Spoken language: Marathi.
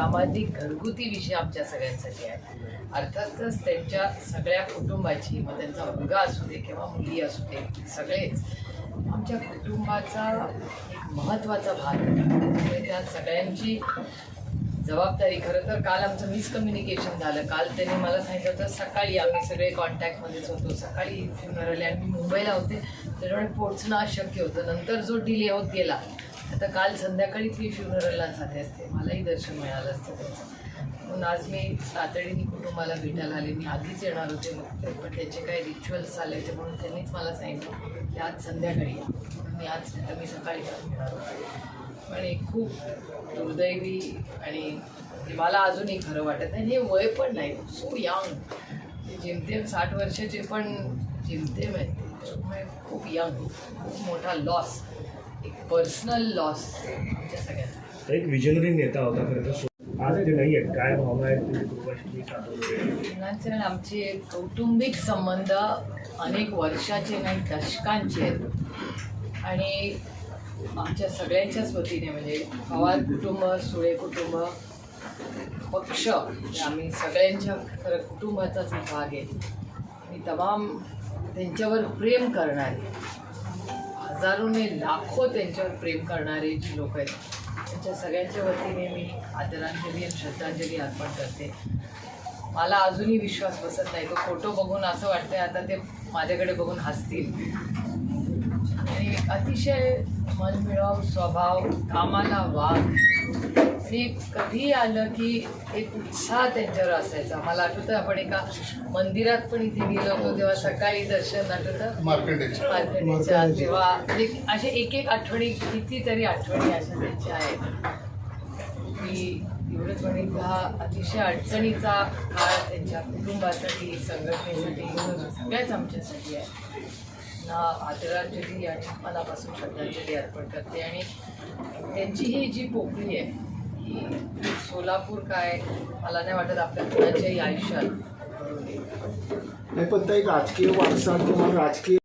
सामाजिक घरगुती विषय आमच्या सगळ्यांसाठी आहे. अर्थातच त्यांच्या सगळ्या कुटुंबाची मग त्यांचा मुलगा असू दे किंवा मुली असू दे सगळेच आमच्या कुटुंबाचा एक महत्त्वाचा भाग आहे. त्यामुळे त्या सगळ्यांची जबाबदारी खरं तर काल आमचं मिसकम्युनिकेशन झालं. काल त्यांनी मला सांगितलं होतं सकाळी आम्ही सगळे कॉन्टॅक्टमध्येच होतो. सकाळी फ्युनरल आणि मी मुंबईला होते. त्याच्यामुळे पोचणं अशक्य होतं. नंतर जो डिले होत गेला आता काल संध्याकाळीच मी फ्युनरलला झाले असते. मलाही दर्शन मिळालं असतं त्याचं. म्हणून आज मी तातडीने कुटुंबाला भेटायला आले. मी आधीच येणार होते मग पण त्याचे काही रिच्युअल्स आले होते म्हणून त्यांनीच मला सांगितलं की आज संध्याकाळी या. मी आज तर मी सकाळी जाऊन येणार होते. पण एक खूप दुर्दैवी आणि म्हणजे मला अजूनही खरं वाटत नाही. हे वय पण नाही. सो यंग जेमतेम साठ वर्षाचे पण जेमतेम आहेत खूप यंग खूप मोठा लॉस एक पर्सनल लॉस आमच्या सगळ्यांना एक विजनरी नेता होता खरं तर. आज ते नाही आहेत. काय भावना आहेत आणि आमचे कौटुंबिक संबंध अनेक वर्षाचे नाही दशकांचे आहेत. आणि आमच्या सगळ्यांच्याच वतीने म्हणजे पवार कुटुंब सुळे कुटुंब पक्ष आम्ही सगळ्यांच्या खरं कुटुंबाचाच भाग आहे. आणि तमाम त्यांच्यावर प्रेम करणारे. हजारोने लाखो त्यांच्यावर प्रेम करणारे जी लोक आहेत त्यांच्या सगळ्यांच्या वतीने मी आदरांजली आणि श्रद्धांजली अर्पण करते. मला अजूनही विश्वास बसत नाही. तो फोटो बघून असं वाटतंय आता ते माझ्याकडे बघून हसतील. आणि अतिशय मनमिळाव स्वभाव कामाला वाघ आणि कधी आलं की एक उत्साह त्यांच्यावर असायचा. मला आठवतं आपण एका मंदिरात पण इथे गेलो होतो तेव्हा सकाळी दर्शन आठवतं? मार्केटच्या तेव्हा असे एक एक आठवणी कितीतरी आठवणी अशा त्यांच्या आहेत. मी एवढंच म्हणेन का हा अतिशय अडचणीचा काळ त्यांच्या कुटुंबासाठी संघटनेसाठी सगळ्याच आमच्यासाठी आहे. ना आदरांजली आणि मनापासून श्रद्धांजली अर्पण करते. आणि त्यांची ही जी पोकळी आहे की सोलापूर काय? मला नाही वाटत आपल्या कुणाच्याही आयुष्यात. नाही पण ते राजकीय वारसा किंवा राजकीय